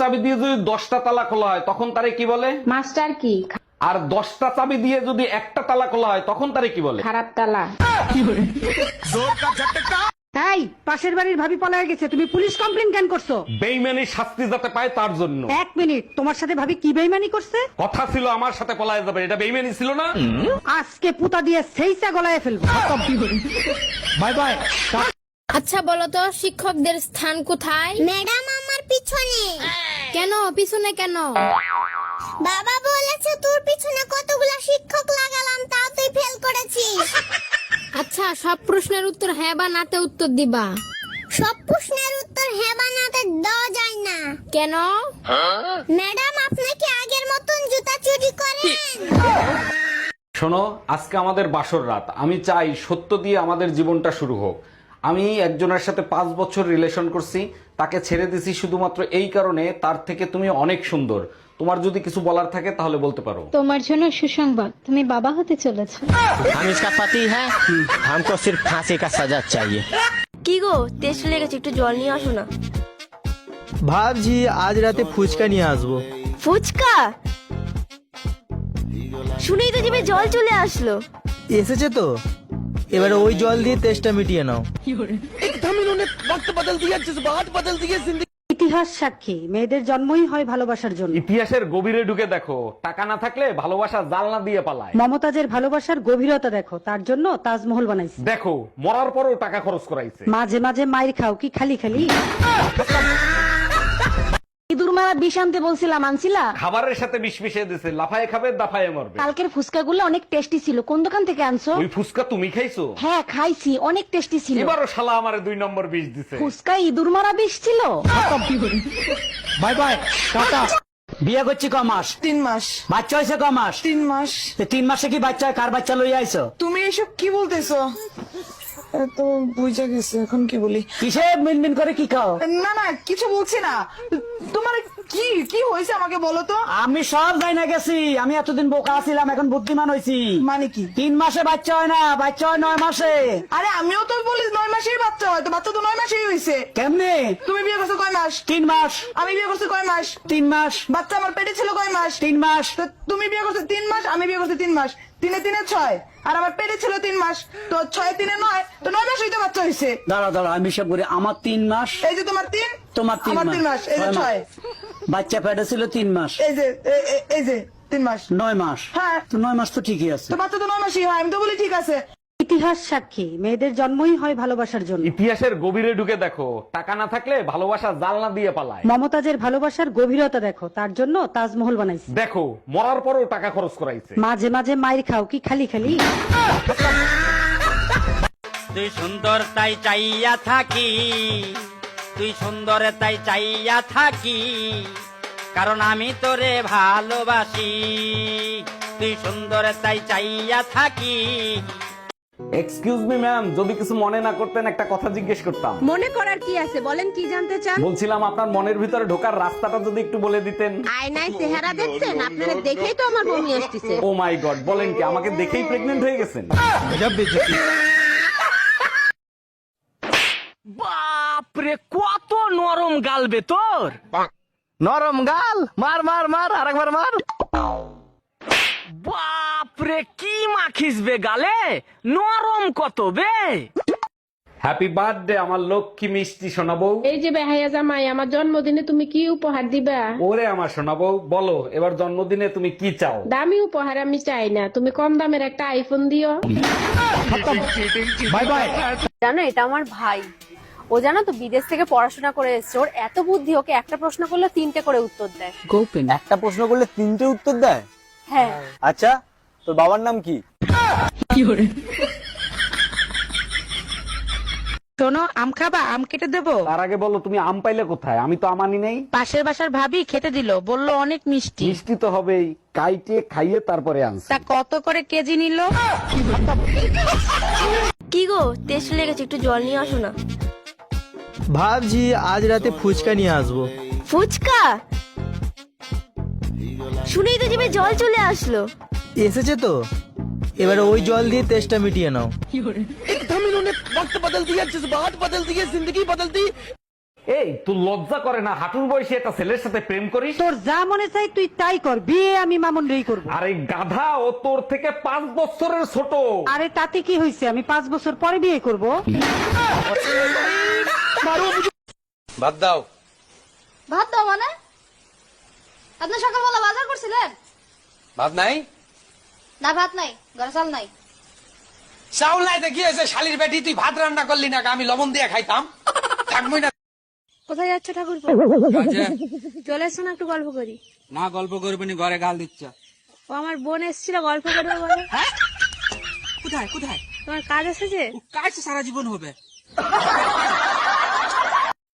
চাবি দিয়ে যদি দশটা তালা খোলা হয় তখন তারে কি বলে? মাস্টার কি? আর দশটা চাবি দিয়ে যদি একটা তালা খোলা হয় তখন তারে কি বলে? খারাপ তালা। তাই পাশের বাড়ির ভাবি পলায় গেছে। তুমি পুলিশ কমপ্লেন কেন করছ? বেইমানি শাস্তি যাতে পায় তার জন্য। এক মিনিট তোমার সাথে ভাবি কি বেইমানি করছে? কথা ছিল আমার সাথে পলায় যাবে এটা বেইমানি ছিল না? আজকে পুতা দিয়ে সেইসা গলায় ফেলব। বাই বাই আচ্ছা বলো তো শিক্ষকদের স্থান কোথায়? ম্যাডাম পিছনে। কেন? পিছনে কেন? বাবা বলেছে তোর পিছনে কতগুলো শিক্ষক লাগালাম তাও তুই ফেল করেছিস। আচ্ছা সব প্রশ্নের উত্তর হ্যাঁ বা নাতে উত্তর দিবা। সব প্রশ্নের উত্তর হ্যাঁ বানাতে দেওয়া যায় না। কেন? ম্যাডাম আপনি কি আগের মতন জুতা চুরি করেন। শোনো আজকে আমাদের বাসর রাত। আমি চাই সত্য দিয়ে আমাদের জীবনটা শুরু হোক। আমি একজনের সাথে পাঁচ বছর রিলেশন করছি তাকে ছেড়ে দিছি শুধুমাত্র এই কারণে তার থেকে তুমি অনেক সুন্দর তোমার যদি কিছু বলার থাকে তাহলে বলতে পারো তোমার জন্য সুসংবাদ তুমি বাবা হতে চলেছো हम इसका पति है हमको सिर्फ फांसी का सजा चाहिए কি গো তেষ্টা লেগেছে একটু জল নিয়ে আসো না ভাবছি আজ রাতে ফুচকা নিয়ে আসবো ফুচকা শুনেই তো জিভে জল চলে আসলো এসেছে তো এবারে ওই জল দিয়ে তেষ্টা মিটিয়ে নাও। ইতিহাস সাক্ষী মেয়েদের জন্মই হয় ভালোবাসার জন্য। ইতিহাসের গভীরে ঢুকে দেখো টাকা না থাকলে ভালোবাসা জালনা দিয়ে পালায়। মমতাজের ভালোবাসার গভীরতা দেখো তার জন্য তাজমহল বানাইছে। দেখো মরার পরও টাকা খরচ করাইছে। মাঝে মাঝে মাইর খাও কি খালি খালি? মারা বিষ আনতে বলছিলাম আনছিলা? খাবারের সাথে বিষ মিশিয়ে দিছে লাফায় খাবে দাফায় মরবে। কালকের ফুচকাগুলো অনেক টেস্টি ছিল। কোন দোকান থেকে আনছো? ওই ফুসকা তুমি খাইছো? হ্যাঁ খাইছি অনেক টেস্টি ছিল। এবারও শালা আমারে দুই নম্বর বিষ দিছে। ফুচকা ইঁদুর মারা বিষ ছিল? Bye bye ta ta. বিয়ে করছি ক মাস? তিন মাস। বাচ্চা হয়েছে ক মাস? তিন মাস। তিন মাসে কি বাচ্চা হয়? কার বাচ্চা লইয়া আইছো? তুমি এসব কি বলতেছো? তো বুঝে গেছে এখন কি বলি? কিসে মিনমিন করে কি খাও? না না কিছু বলছি না। তোমার কি কি হয়েছে আমাকে বলো তো? আমি সব যাই না গেছি। আমি এতদিন বোকা ছিলাম এখন বুদ্ধিমান হয়েছি। মানে কি? তিন মাসে বাচ্চা হয় না বাচ্চা হয় নয় মাসে। আরে আমিও তো বলি নয় হয় তো বাচ্চা তো নয় মাসেই হয়েছে কেমনে? তুমি বিয়ে করছ কয় মাস? তিন মাস। আমি বিয়ে করছি কয় মাস? তিন মাস। বাচ্চা আমার পেটে ছিল কয় মাস? তিন মাস। তো তুমি বিয়ে করছ তিন মাস আমি বিয়ে করছি তিন মাস। তিনে তিনে ছয়। আর আমার পেটে ছিল তিন মাস। তো ছয় তিনে নয় তো নয় মাস হইতে বাচ্চা হয়েছে দাঁড়া দাঁড়া আমি সব করি আমার তিন মাস। এই যে তোমার তিন তোমার তিন আমার তিন মাস। এই যে ছয় বাচ্চা পেটে ছিল তিন মাস। এই যে এই যে তিন মাস। নয় মাস। হ্যাঁ। তো নয় মাস তো ঠিকই আছে। তো বাচ্চা তো নয় মাসই হয় আমি তো বলি ঠিক আছে। ইতিহাস সাক্ষী। মেয়েদের জন্মই হয় ভালোবাসার জন্য। ইতিহাসের গভীরে ঢুকে দেখো টাকা না থাকলে ভালোবাসা জালনা দিয়ে পালায়। মমতাজের ভালোবাসার গভীরতা দেখো তার জন্য তাজমহল বানাইছে। দেখো মরার পরও টাকা খরচ করাইছে। মাঝে মাঝে মাইর খাও কি খালি খালি? তুই সুন্দর তাই চাইয়া থাকি তুই সুন্দর তাই চাইয়া থাকি কারণ আমি তোরে ভালোবাসি। তুই সুন্দর তাই চাইয়া থাকি এক্সকিউজ মি ম্যাম যদি কিছু মনে না করতেন একটা কথা জিজ্ঞেস করতাম। মনে করার কি আছে? বলেন কি জানতে চান? বলছিলাম আপনার মনের ভিতরে ঢোকার রাস্তাটা যদি একটু বলে দিতেন। আয়নায় চেহারা দেখছেন? আপনারা দেখেই তো আমার বমি আসতেছে। ও মাই গড বলেন কি আমাকে দেখেই প্রেগনেন্ট হয়ে গেছেন? বাপরে কত নরম গাল বে তোর। নরম গাল? মার মার মার আরেকবার মার। বাপরে কি মাখিস বে গালে? নরম কত বে? হ্যাপি বার্থডে আমার লক্ষ্মী মিষ্টি শোনাবো এই যে বেহাইয়া জামাই আমার জন্মদিনে তুমি কি উপহার দিবা? ওরে আমার শোনাবো বলো এবার জন্মদিনে তুমি কি চাও? দামি উপহার আমি চাই না তুমি কম দামের একটা আইফোন দিও। বাই বাই জানো এটা আমার ভাই। ও জানো তো বিদেশ থেকে পড়াশোনা করে এসছে। ওর এত বুদ্ধি ওকে একটা প্রশ্ন করলে তিনটে করে উত্তর দেয়। একটা প্রশ্ন করলে তিনটে উত্তর দেয়? হ্যাঁ। আচ্ছা তোর বাবার নাম কি? শোনো আম খাবা? আম কেটে দেবো? তার আগে বলো তুমি আম পাইলে কোথায়? আমি তো আমানি নেই। পাশের বাসার ভাবি খেতে দিল বলল অনেক মিষ্টি। মিষ্টি তো হবেই কাইটে খাইয়ে তারপরে আনছি। তা কত করে কেজি নিল? কি গো তেষ্টা লেগেছে একটু জল নিয়ে আসো না। ভাবছি আজ রাতে ফুচকা নিয়ে আসব। ফুচকা? শুনেই তো জিভে জল চলে আসলো। এসেছে তো? এবারে ওই জল দিয়ে তেষ্টা মিটিয়ে নাও। এই তুই লজ্জা করে না হাঁটুর বয়সে একটা ছেলের সাথে প্রেম করিস? তোর যা মনে চাই তুই তাই কর বিয়ে আমি মামুন রেই করব। আরে গাধা ও তোর থেকে পাঁচ বছরের ছোট। আরে তাতে কি হয়েছে আমি পাঁচ বছর পরে বিয়ে করব? বাদ দাও। ভাত দাও মানে? আপনি সকালবেলা বাজার করছিলেন? ভাত নাই? না ভাত নাই ঘরে চাল নাই। চাউল নাই কি হয়েছে? শালির বেটি তুই ভাত রান্না করলি না আমি লবণ দিয়ে খাইতাম। থাকবই না। কোথায় যাচ্ছ ঠাকুর চলে এসো না একটু গল্প করি। না গল্প করবি নি ঘরে গাল দিচ্ছ। ও আমার বোন এসেছিল গল্প করবে বলে। কোথায় কোথায়? তোমার কাজ এসেছে? কাজ সারা জীবন হবে।